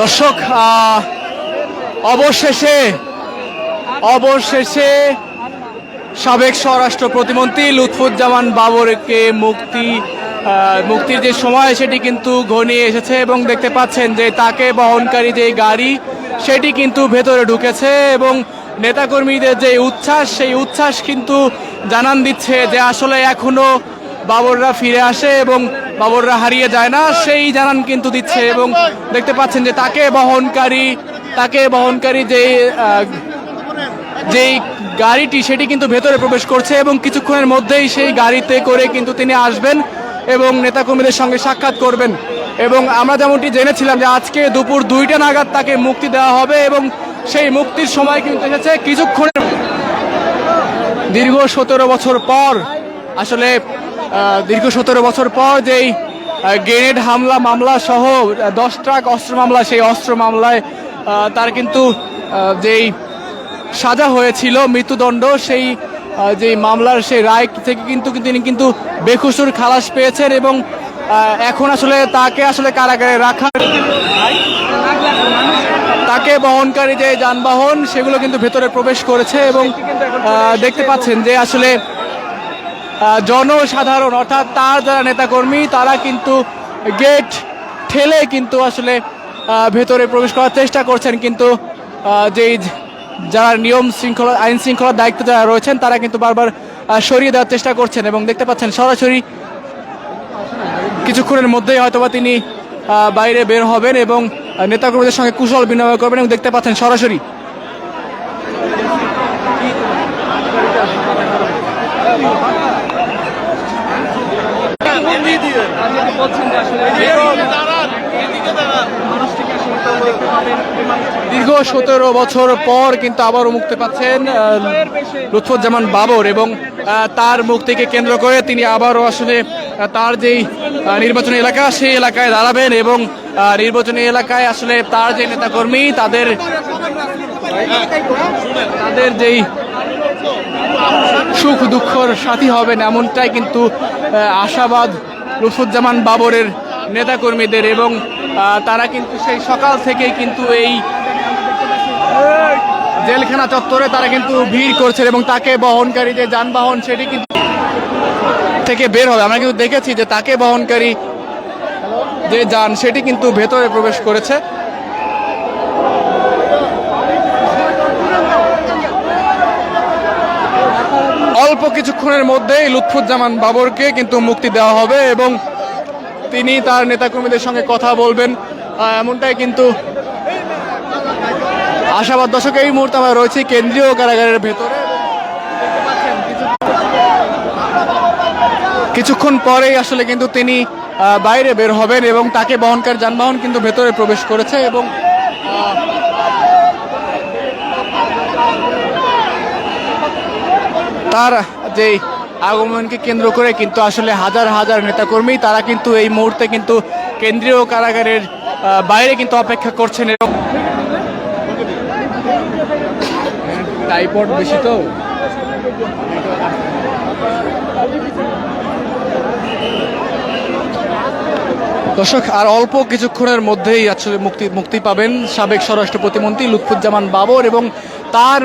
দর্শক অবশেষে অবশেষে সাবেক স্বরাষ্ট্র প্রতিমন্ত্রী লুৎফুজ্জামান বাবরকে মুক্তি মুক্তির যে সময়, সেটি কিন্তু ঘনিয়ে এসেছে এবং দেখতে পাচ্ছেন যে তাকে বহনকারী যে গাড়ি, সেটি কিন্তু ভেতরে ঢুকেছে এবং নেতাকর্মীদের যে উচ্ছ্বাস, সেই উচ্ছ্বাস কিন্তু জানান দিচ্ছে যে আসলে এখনও বাবররা ফিরে আসে এবং বাবররা হারিয়ে যায় না, সেই জানান কিন্তু দিচ্ছে এবং দেখতে পাচ্ছেন যে তাকে বহনকারী তাকে বহনকারী যে যেই গাড়িটি সেটি কিন্তু ভেতরে প্রবেশ করছে এবং কিছুক্ষণের মধ্যেই সেই গাড়িতে করে কিন্তু তিনি আসবেন এবং নেতাকর্মীদের সঙ্গে সাক্ষাৎ করবেন। এবং আমরা যেমনটি জেনেছিলাম যে আজকে দুপুর দুইটা নাগাদ তাকে মুক্তি দেওয়া হবে এবং সেই মুক্তির সময় কিন্তু এসেছে। কিছুক্ষণের দীর্ঘ সতেরো বছর পর আসলে দীর্ঘ সতেরো বছর পর যেই গ্রেনেড হামলা মামলা সহ দশ ট্রাক অস্ত্র মামলা, সেই অস্ত্র মামলায় তার কিন্তু যেই সাজা হয়েছিল, মৃত্যুদণ্ড, সেই যে মামলার সেই রায় থেকে কিন্তু তিনি কিন্তু বেকসুর খালাস পেয়েছেন এবং এখন আসলে তাকে আসলে কারাগারে রাখার তাকে বহনকারী যে যানবাহন, সেগুলো কিন্তু ভেতরে প্রবেশ করেছে এবং দেখতে পাচ্ছেন যে আসলে জনসাধারণ, অর্থাৎ তার যারা নেতাকর্মী, তারা কিন্তু গেট ঠেলে কিন্তু আসলে ভেতরে প্রবেশ করার চেষ্টা করছেন। কিন্তু যেই যারা নিয়ম শৃঙ্খলা, আইন শৃঙ্খলার দায়িত্ব যারা রয়েছেন, তারা কিন্তু বারবার সরিয়ে দেওয়ার চেষ্টা করছেন এবং দেখতে পাচ্ছেন সরাসরি কিছুক্ষণের মধ্যেই হয়তোবা তিনি বাইরে বের হবেন এবং নেতাকর্মীদের সঙ্গে কুশল বিনিময় করবেন এবং দেখতে পাচ্ছেন সরাসরি দীর্ঘ সতেরো বছর পর কিন্তু আবারও মুক্তি পাচ্ছেন লুৎফুজ্জামান বাবর এবং তার মুক্তিকে কেন্দ্র করে তিনি আবারও আসলে তার যেই নির্বাচনী এলাকা সেই এলাকায় দাঁড়াবেন এবং নির্বাচনী এলাকায় আসলে তার যে নেতাকর্মী তাদের তাদের যেই সুখ দুঃখর সাথী হবেন এমনটাই কিন্তু আশাবাদ লুৎফুজ্জামান বাবরের নেতাকর্মীদের এবং তারা কিন্তু সেই সকাল থেকেই কিন্তু এই জেলখানা চত্বরে তারা কিন্তু ভিড় করছে এবং তাকে বহনকারী যে যানবাহন সেটি কিন্তু থেকে বের হবে। আমরা কিন্তু দেখেছি যে তাকে বহনকারী যে যান সেটি কিন্তু ভেতরে প্রবেশ করেছে। অল্প কিছুক্ষণের মধ্যেই লুৎফুজ্জামান বাবরকে কিন্তু মুক্তি দেওয়া হবে এবং তিনি তার নেতাকর্মীদের সঙ্গে কথা বলবেন। এমনটাই কিন্তু আশাবাদ দশক এই মুহূর্তে আমরা রয়েছি কেন্দ্রীয় কারাগারের ভেতরে। কিছুক্ষণ পরেই আসলে কিন্তু তিনি বাইরে বের হবেন এবং তাকে বহনকার যানবাহন কিন্তু ভেতরে প্রবেশ করেছে এবং তার যে আগমনকে কেন্দ্র করে কিন্তু আসলে হাজার হাজার নেতাকর্মী, তারা কিন্তু এই মুহূর্তে কিন্তু কেন্দ্রীয় কারাগারের বাইরে কিন্তু অপেক্ষা করছেন এরকম বেশি তো। দর্শক, আর অল্প কিছুক্ষণের মধ্যেই আসলে মুক্তি মুক্তি পাবেন সাবেক স্বরাষ্ট্র প্রতিমন্ত্রী লুৎফুজ্জামান বাবর এবং তার